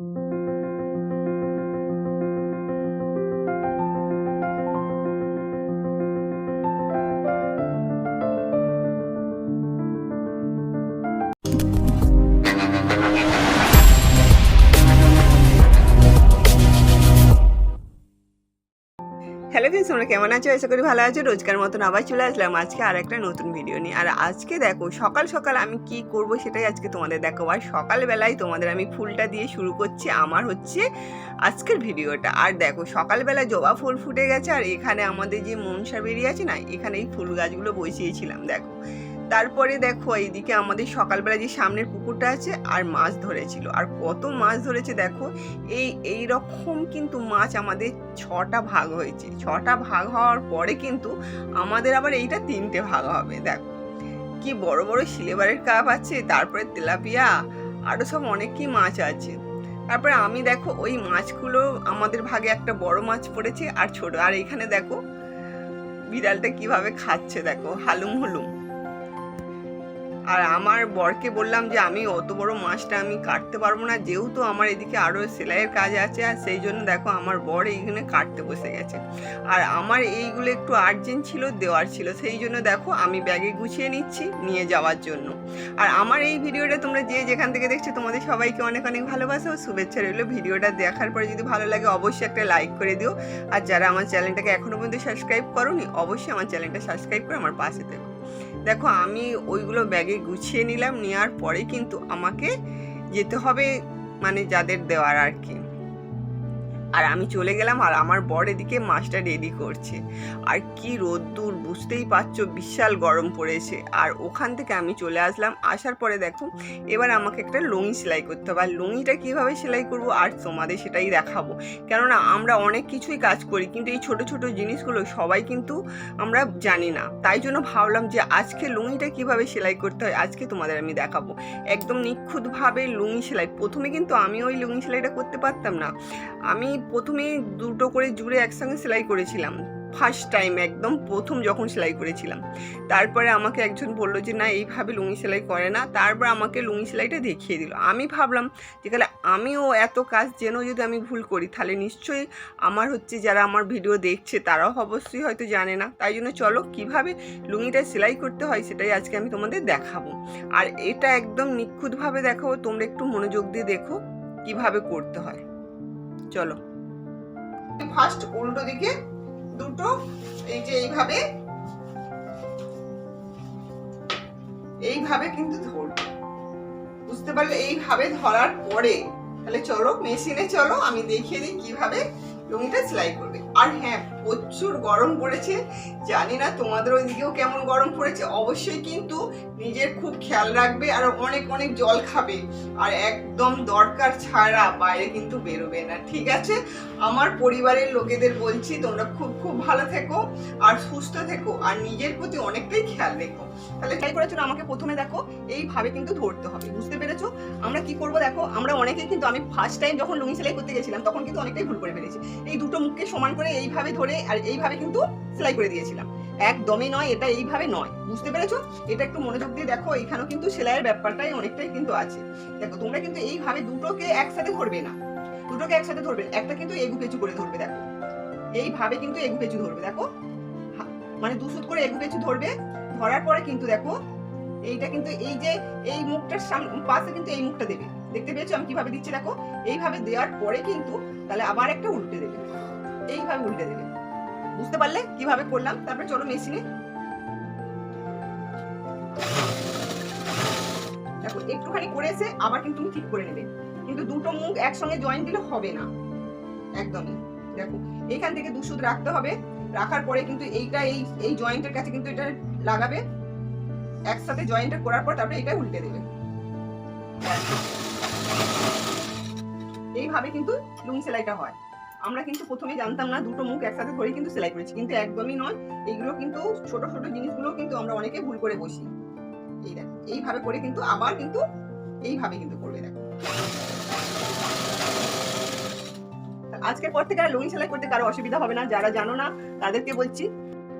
thank you কেমন আছো? আশা করি ভালো আছো। রোজকার মতন আবার চলে আসলাম আজকে আর একটা নতুন ভিডিও নিয়ে। আর আজকে দেখো, সকাল সকাল আমি কি করব সেটাই আজকে তোমাদের দেখো আর সকালবেলায় তোমাদের আমি ফুলটা দিয়ে শুরু করছি আমার হচ্ছে আজকের ভিডিওটা আর দেখো সকালবেলা জবা ফুল ফুটে গেছে। আর এখানে আমাদের যে মনসা বেরিয়ে আছে না, এখানে এই ফুল গাছগুলো বসিয়েছিলাম, দেখো। তারপরে দেখো এইদিকে আমাদের সকালবেলা যে সামনের পুকুরটা আছে, আর মাছ ধরেছিল। আর কত মাছ ধরেছে দেখো, এই এই রকম কিন্তু মাছ আমাদের ছটা ভাগ হয়েছে। ছটা ভাগ হওয়ার পরে কিন্তু আমাদের আবার এইটা তিনটে ভাগ হবে, দেখো। কি বড় বড় সিলেবারের কাপ আছে, তারপরে তেলাপিয়া আরও সব অনেক কি মাছ আছে। তারপরে আমি দেখো ওই মাছগুলো, আমাদের ভাগে একটা বড় মাছ পড়েছে, আর ছোট, আর এখানে দেখো বিড়ালটা কীভাবে খাচ্ছে দেখো, হালুম হুলুম। আর আমার বরকে বললাম যে, আমি অত বড় মাছটা আমি কাটতে পারব না। যেহেতু আমার এদিকে আরও সেলাইয়ের কাজ আছে, আর সেই জন্য দেখো আমার বর এইখানে কাটতে বসে গেছে। আর আমার এইগুলো একটু আর্জেন্ট ছিল, দেওয়ার ছিল। সেই জন্য দেখো আমি ব্যাগে গুছিয়ে নিচ্ছি নিয়ে যাওয়ার জন্য। আর আমার এই ভিডিওটা তোমরা যে যেখান থেকে দেখছ, তোমাদের সবাইকে অনেক অনেক ভালোবাসা শুভেচ্ছা রইল। ভিডিওটা দেখার পরে যদি ভালো লাগে, অবশ্যই একটা লাইক করে দিও। আর যারা আমার চ্যানেলটাকে এখনও পর্যন্ত সাবস্ক্রাইব করোনি, অবশ্যই আমার চ্যানেলটা সাবস্ক্রাইব করে আমার পাশে থেকো। দেখো, আমি ওইগুলো ব্যাগে গুছিয়ে নিলাম, নেওয়ার পরে কিন্তু আমাকে যেতে হবে মানে যাদের দেওয়ার আর কি। আর আমি চলে গেলাম আর আমার বর এদিকে মাছটা রেডি করছে। আর কি রোদ্দুর, বুঝতেই পারছ, বিশাল গরম পড়েছে। আর ওখান থেকে আমি চলে আসলাম। আসার পরে দেখো, এবার আমাকে একটা লুঙি সেলাই করতে হবে। আর লুঙ্গিটা কীভাবে সেলাই করব আর তোমাদের সেটাই দেখাবো। কেননা আমরা অনেক কিছুই কাজ করি, কিন্তু এই ছোট ছোট জিনিসগুলো সবাই কিন্তু আমরা জানি না। তাই জন্য ভাবলাম যে আজকে লুঙিটা কীভাবে সেলাই করতে হয়, আজকে তোমাদের আমি দেখাবো। একদম নিখুঁতভাবে লুঙি সেলাই। প্রথমে কিন্তু আমি ওই লুঙি সেলাইটা করতে পারতাম না। আমি প্রথমে দুটো করে জুড়ে একসঙ্গে সেলাই করেছিলাম। ফার্স্ট টাইম একদম প্রথম যখন সেলাই করেছিলাম। তারপরে আমাকে একজন বলল যে, না, এইভাবে লুঙি সেলাই করে না। তারপর আমাকে লুঙি সেলাইটা দেখিয়ে দিল। আমি ভাবলাম যে, তাহলে আমিও এত কাজ জেনেও যদি আমি ভুল করি, তাহলে নিশ্চয়ই আমার হচ্ছে যারা আমার ভিডিও দেখছে, তারাও অবশ্যই হয়তো জানে না। তাই জন্য চলো, কীভাবে লুঙ্গিটা সেলাই করতে হয়, সেটাই আজকে আমি তোমাদের দেখাবো। আর এটা একদম নিখুঁতভাবে দেখাবো, তোমরা একটু মনোযোগ দিয়ে দেখো, কীভাবে করতে হয়। চলো। ফার্স্ট উল্টো দিকে দুটো, এই যে এইভাবে এইভাবে কিন্তু ধরবে। বুঝতে পারলে এইভাবে ধরার পরে, তাহলে চলো মেশিনে চলো, আমি দেখিয়ে দিই কীভাবে লুঙ্গিটা সেলাই করবে। আর হ্যাঁ প্রচুর গরম পড়েছে। জানি না তোমাদের ওইদিকেও কেমন গরম পড়েছে। অবশ্যই কিন্তু নিজের খুব খেয়াল রাখবে আর অনেক অনেক জল খাবে। আর একদম দরকার ছাড়া বাইরে কিন্তু বেরোবে না, ঠিক আছে? আমার পরিবারের লোকেদের বলছি, তোমরা খুব খুব ভালো থেকো আর সুস্থ থেকো আর নিজের প্রতি অনেকটাই খেয়াল রেখো। তাহলে খেয়াল করার জন্য আমাকে প্রথমে দেখো, এইভাবে কিন্তু ধরতে হবে, বুঝতে পেরেছ? আমরা কি করব দেখো, আমরা অনেকেই কিন্তু আমি ফার্স্ট টাইম যখন লুঙ্গি সেলাই করতে গেছিলাম, তখন কিন্তু অনেকটাই ভুল করে ফেলেছি। এই দুটো মুখকে সমান করে এইভাবে ধরে আর এইভাবে কিন্তু সেলাই করে দিয়েছিলাম। একদমই নয়, এটা এইভাবে নয়। বুঝতে পেরেছ? এটা একটু মনোযোগ দিয়ে দেখো, এখানেও কিন্তু সেলাইয়ের ব্যাপারটাই অনেকটাই কিন্তু আছে। দেখো, তোমরা কিন্তু এইভাবে দুটোকে একসাথে ধরবে না। দুটোকে একসাথে ধরবে, একটা কিন্তু এগু পেঁচু করে ধরবে, দেখো। এইভাবে কিন্তু এগু পেঁচু ধরবে, দেখো। মানে দুসুত করে এগু পেঁচু ধরবে, ধরার পরে কিন্তু দেখো, এইটা কিন্তু এই যে এই মুখটার পাশে কিন্তু এই মুখটা দেবে। দেখতে পেয়েছ আমি কীভাবে দিচ্ছি, দেখো? এইভাবে দেওয়ার পরে কিন্তু তাহলে আবার একটা উল্টে দেবে। এইভাবে উল্টে দেবে। বুঝতে পারলে কীভাবে করলাম? তারপরে চলো মেশিনে। দেখো, একটুখানি করেছে আবার কিন্তু ঠিক করে নেবে। কিন্তু দুটো মুখ একসঙ্গে জয়েন্ট দিলে হবে না। একদমই। দেখো এইখান থেকে দুশুদ রাখতে হবে। রাখার পরে কিন্তু এইটা, এই এই জয়েন্টের কাছে কিন্তু এটা লাগাবে। একসাথে জয়েন্টটা করার পর তারপরে এটা উল্টে দেবে। এইভাবে কিন্তু লুঙ্গি সেলাইটা হয়। আমরা কিন্তু প্রথমে জানতাম না, দুটো মুখ একসাথে ধরে কিন্তু সেলাই করেছি। কিন্তু একদমই নয় এইগুলো কিন্তু ছোট ছোট জিনিসগুলো কিন্তু আমরা অনেকে ভুল করে বসি। এই এইভাবে করে কিন্তু আবার কিন্তু এইভাবে কিন্তু করবে দেখো। আজকের পর থেকে আর লুঙ্গি সেলাই করতে কারও অসুবিধা হবে না, যারা জানো না তাদেরকে বলছি।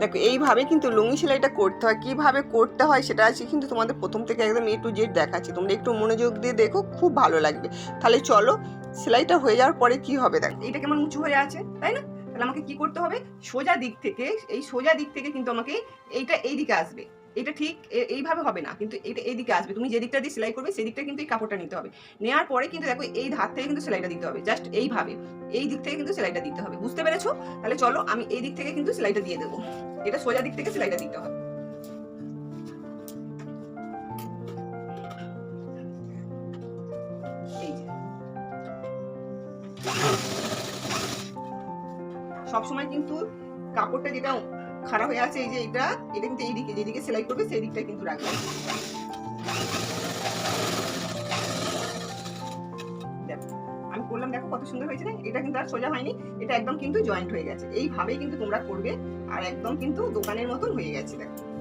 দেখো, এইভাবে কিন্তু লুঙ্গি সেলাইটা করতে হয়। কীভাবে করতে হয় সেটা আছে কিন্তু তোমাদের প্রথম থেকে একদম এ টু জেড দেখাচ্ছি। তোমরা একটু মনোযোগ দিয়ে দেখো, খুব ভালো লাগবে। তাহলে চলো সেলাইটা হয়ে যাওয়ার পরে কি হবে দেখ? এটা কেমন উঁচু হয়ে আছে, তাই না? তাহলে আমাকে কি করতে হবে? সোজা দিক থেকে, এই সোজা দিক থেকে কিন্তু আমাকে এইটা এই দিকে আসবে। এটা ঠিক এইভাবে হবে না, কিন্তু এটা এই দিকে আসবে। তুমি যে দিকটা দিয়ে সেলাই করবে, সেই দিকটা কিন্তু এই কাপড়টা নিতে হবে। নেওয়ার পরে কিন্তু দেখো, এই ধার থেকে কিন্তু সেলাইটা দিতে হবে জাস্ট এইভাবে। এই দিক থেকে কিন্তু সেলাইটা দিতে হবে, বুঝতে পেরেছ? তাহলে চলো, আমি এই দিক থেকে কিন্তু সেলাইটা দিয়ে দেবো। এটা সোজা দিক থেকে সেলাইটা দিতে হবে। সবসময় কিন্তু কাপড়টা যেটা খারাপ হয়ে আছে, এই যে এটা এটা কিন্তু এই দিকে, যেদিকে সেলাই করবে সেই দিকটা কিন্তু রাখবে। আমি করলাম দেখো কত সুন্দর হয়েছে না এটা কিন্তু আর সোজা হয়নি, এটা একদম কিন্তু জয়েন্ট হয়ে গেছে। এইভাবেই কিন্তু তোমরা করবে, আর একদম কিন্তু দোকানের মতন হয়ে গেছে, দেখো।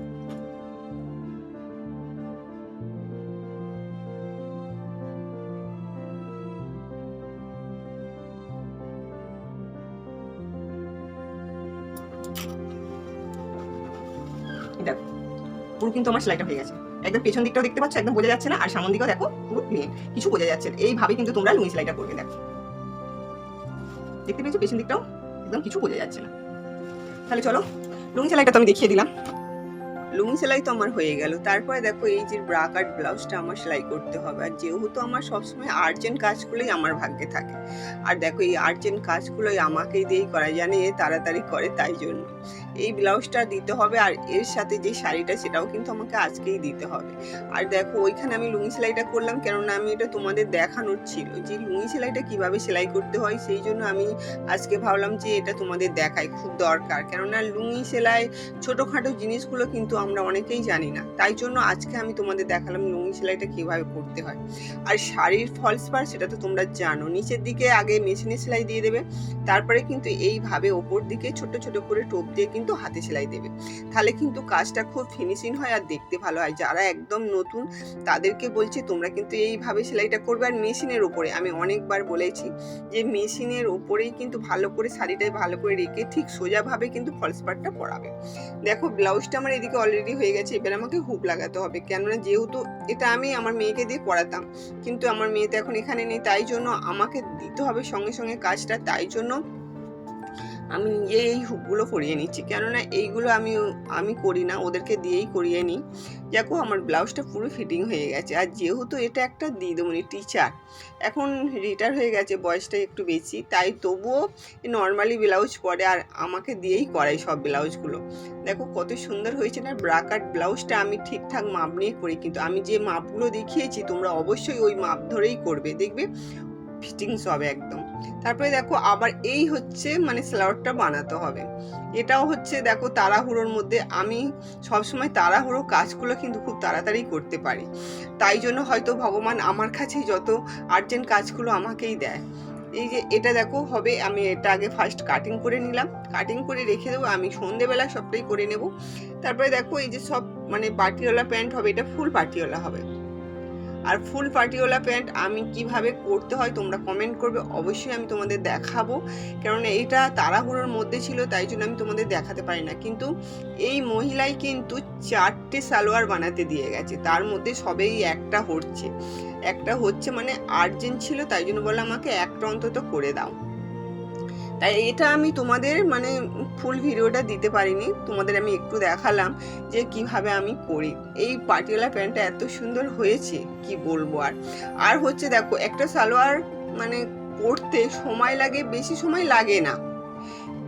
দেখো, পুরো কিন্তু আমার সেলাইটা হয়ে গেছে। একদম পেছন দিকটাও দেখতে পাচ্ছ, একদম বোঝা যাচ্ছে না, আর সামন দিকেও দেখো, পুরো প্লেন কিছু বোঝা যাচ্ছে না। এইভাবে কিন্তু তোমরা লুঙ্গি সেলাইটা করবে, দেখো। দেখতে পেয়েছ পেছন দিকটাও? একদম কিছু বোঝা যাচ্ছে না। তাহলে চলো, লুঙ্গি সেলাইটা তো আমি দেখিয়ে দিলাম। লুঙ্গি সেলাই তো আমার হয়ে গেল। তারপরে দেখো এই যে ব্রা কাট ব্লাউজটা আমার সেলাই করতে হবে। আর যেহেতু আমার সবসময় আর্জেন্ট কাজগুলোই আমার ভাগ্যে থাকে। আর দেখো এই আর্জেন্ট কাজগুলোই আমাকেই দিয়েই করা, জানে এ তাড়াতাড়ি করে তাই জন্য। এই ব্লাউজটা দিতে হবে আর এর সাথে যে শাড়িটা সেটাও কিন্তু আমাকে আজকেই দিতে হবে। আর দেখো ওইখানে আমি লুঙ্গি সেলাইটা করলাম কেননা আমি এটা তোমাদের দেখানোর ছিল যে লুঙ্গি সেলাইটা কীভাবে সেলাই করতে হয় সেই জন্য আমি আজকে ভাবলাম যে এটা তোমাদের দেখাই খুব দরকার। কেননা লুঙ্গি সেলাই ছোটোখাটো জিনিসগুলো কিন্তু আমরা অনেকেই জানি না। তাই জন্য আজকে আমি তোমাদের দেখালাম লুঙ্গি সেলাইটা কীভাবে করতে হয়। আর শাড়ির ফলস পার সেটা তো তোমরা জানো। নিচের দিকে আগে মেশিনে সেলাই দিয়ে দেবে, তারপরে কিন্তু এইভাবে ওপর দিকে ছোট ছোট করে টোপ দিয়ে কিন্তু হাতে সেলাই দেবে। তাহলে কিন্তু কাজটা খুব ফিনিশিং হয় আর দেখতে ভালো হয়। যারা একদম নতুন, তাদেরকে বলছি তোমরা কিন্তু এইভাবে সেলাইটা করবে। আর মেশিনের ওপরে আমি অনেকবার বলেছি যে মেশিনের ওপরেই কিন্তু ভালো করে শাড়িটাই ভালো করে রেখে ঠিক সোজাভাবে কিন্তু ফলস পার্টটা পরাবে। দেখো, ব্লাউজটা আমার এদিকে অলরেডি হয়ে গেছে, এবার আমাকে হুক লাগাতে হবে। কেননা যেহেতু এটা আমি আমার মেয়েকে দিয়ে করাতাম কিন্তু আমার মেয়ে তো এখন এখানে নেই, তাই জন্য আমাকে দিতে হবে সঙ্গে সঙ্গে কাজটা, তাই জন্য আমি নিজে এই হুকগুলো করিয়ে নিচ্ছি। কেননা এইগুলো আমি আমি করি না, ওদেরকে দিয়েই করিয়ে নিই। দেখো আমার ব্লাউজটা পুরো ফিটিং হয়ে গেছে। আর যেহেতু এটা একটা দিদিমণি টিচার এখন রিটায়ার হয়ে গেছে, বয়সটা একটু বেশি, তাই তবুও নর্মালি ব্লাউজ পরে আর আমাকে দিয়েই করাই সব ব্লাউজগুলো। দেখো কত সুন্দর হয়েছে না ব্রাকাট ব্লাউজটা আমি ঠিকঠাক মাপ নিয়ে করি, কিন্তু আমি যে মাপগুলো দেখিয়েছি, তোমরা অবশ্যই ওই মাপ ধরেই করবে। দেখবে ফিটিংস হবে একদম। তারপরে দেখো আবার এই হচ্ছে মানে স্যালাডটা বানাতে হবে। এটাও হচ্ছে দেখো তাড়াহুড়োর মধ্যে। আমি সবসময় তাড়াহুড়ো কাজগুলো কিন্তু খুব তাড়াতাড়ি করতে পারি। তাই জন্য হয়তো ভগবান আমার কাছেই যত আর্জেন্ট কাজগুলো আমাকেই দেয়। এই যে এটা দেখো হবে, আমি এটা আগে ফার্স্ট কাটিং করে নিলাম। কাটিং করে রেখে দেবো, আমি সন্ধেবেলা সবটাই করে নেব। তারপরে দেখো এই যে সব মানে পাটিওয়ালা প্যান্ট হবে, এটা ফুল পাটিওয়ালা হবে। আর ফুল পার্টিওলা প্যান্ট আমি কীভাবে করতে হয় তোমরা কমেন্ট করবে, অবশ্যই আমি তোমাদের দেখাবো। কারণ এটা তাড়াহুড়োর মধ্যে ছিল, তাই জন্য আমি তোমাদের দেখাতে পারি না। কিন্তু এই মহিলাই কিন্তু চারটে সালোয়ার বানাতে দিয়ে গেছে, তার মধ্যে সবেই একটা হচ্ছে। একটা হচ্ছে মানে আর্জেন্ট ছিল, তাই জন্য বলে আমাকে একটা অন্তত করে দাও। তাই এটা আমি তোমাদের মানে ফুল ভিডিওটা দিতে পারিনি, তোমাদের আমি একটু দেখালাম যে কীভাবে আমি করি। এই পাটিওয়ালা প্যান্টটা এত সুন্দর হয়েছে, কি বলব আর? আর হচ্ছে দেখো, একটা সালোয়ার মানে পড়তে সময় লাগে, বেশি সময় লাগে না।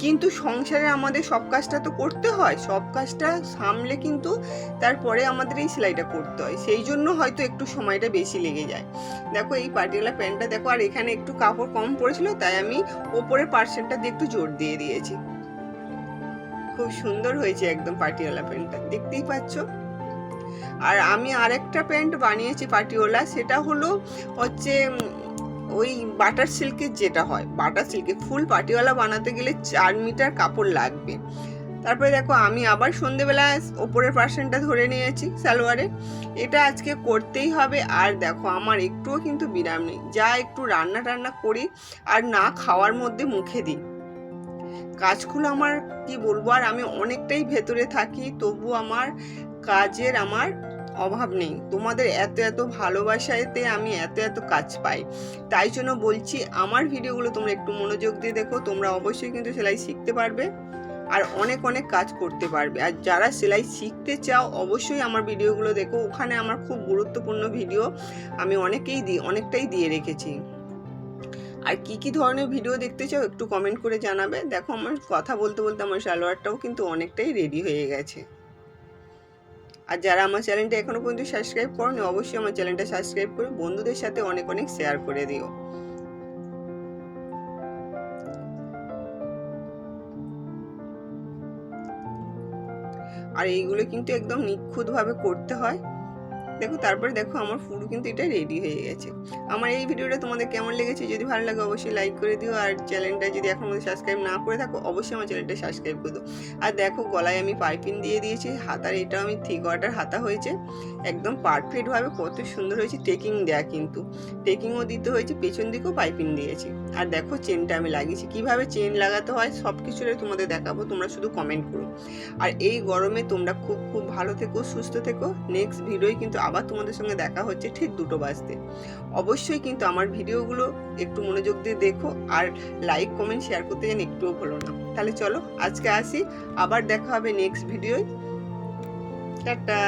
কিন্তু সংসারে আমাদের সব কাজটা তো করতে হয়। সব কাজটা সামলে কিন্তু তারপরে আমাদের এই সেলাইটা করতে হয়। সেই জন্য হয়তো একটু সময়টা বেশি লেগে যায়। দেখো এই পাটিওয়ালা প্যান্টটা দেখো, আর এখানে একটু কাপড় কম পড়েছিল, তাই আমি ওপরের পার্সেন্টটা দিয়ে একটু জোর দিয়ে দিয়েছি। খুব সুন্দর হয়েছে একদম পাটিওয়ালা প্যান্টটা, দেখতেই পাচ্ছ? আর আমি আরেকটা প্যান্ট বানিয়েছি পাটিওয়ালা সেটা হলো হচ্ছে ওই বাটার সিল্কের যেটা হয়, বাটার সিল্কে ফুল পাটিওয়ালা বানাতে গেলে চার মিটার কাপড় লাগবে। তারপরে দেখো, আমি আবার সন্ধেবেলা ওপরের পার্সেন্টটা ধরে নিয়েছি সালোয়ারে। এটা আজকে করতেই হবে। আর দেখো, আমার একটুও কিন্তু বিরাম নেই। যা একটু রান্না টান্না করি আর না খাওয়ার মধ্যে মুখে দিই। কাজগুলো আমার, কি বলব, আর আমি অনেকটাই ভেতরে থাকি তবু আমার কাজের আমার অভাব নেই। তোমাদের এত এত ভালোবাসাতে আমি এত এত কাজ পাই। তাই জন্য বলছি, আমার ভিডিওগুলো তোমরা একটু মনোযোগ দিয়ে দেখো। তোমরা অবশ্যই কিন্তু সেলাই শিখতে পারবে আর অনেক অনেক কাজ করতে পারবে। আর যারা সেলাই শিখতে চাও, অবশ্যই আমার ভিডিওগুলো দেখো। ওখানে আমার খুব গুরুত্বপূর্ণ ভিডিও আমি অনেকেই দিই অনেকটাই দিয়ে রেখেছি। আর কি কি ধরনের ভিডিও দেখতে চাও, একটু কমেন্ট করে জানাবে। দেখো, আমার কথা বলতে বলতে আমার সালোয়ারটাও কিন্তু অনেকটাই রেডি হয়ে গেছে। আর যারা আমার চ্যানেলটা এখনও পর্যন্ত সাবস্ক্রাইব করনি, অবশ্যই আমার চ্যানেলটা সাবস্ক্রাইব করে বন্ধুদের সাথে অনেক অনেক শেয়ার করে দিও। আর এইগুলো কিন্তু একদম নিখুঁতভাবে করতে হয়। দেখো, তারপরে দেখো আমার পুরো কিন্তু এটা রেডি হয়ে গেছে। আমার এই ভিডিওটা তোমাদের কেমন লেগেছে যদি ভালো লাগে অবশ্যই লাইক করে দিও, আর চ্যানেলটা যদি এখন মধ্যে সাবস্ক্রাইব না করে থাকো, অবশ্যই আমার চ্যানেলটা সাবস্ক্রাইব করে দিও। আর দেখো, গলায় আমি পাইপিং দিয়ে দিয়েছি হাতার এটাও আমি থ্রি কোয়ার্টার হাতা হয়েছে, একদম পারফেক্টভাবে কত সুন্দর হয়েছে টেকিং দেয়া কিন্তু। টেকিংও দিতে হয়েছে, পেছন দিকেও পাইপিন দিয়েছি। আর দেখো চেনটা আমি লাগিয়েছি। কীভাবে চেন লাগাতে হয় সব কিছুরে তোমাদের দেখাবো, তোমরা শুধু কমেন্ট করো। আর এই গরমে তোমরা খুব খুব ভালো থেকো, সুস্থ থেকো। নেক্সট ভিডিওয় কিন্তু আবার তোমাদের সঙ্গে দেখা হচ্ছে ঠিক দুটো বাজতে। অবশ্যই কিন্তু আমার ভিডিওগুলো একটু মনোযোগ দিয়ে দেখো আর লাইক কমেন্ট শেয়ার করতে যেন একটুও ভুলো না। তাহলে চলো আজকে আসি, আবার দেখা হবে নেক্সট ভিডিওয় টাটা।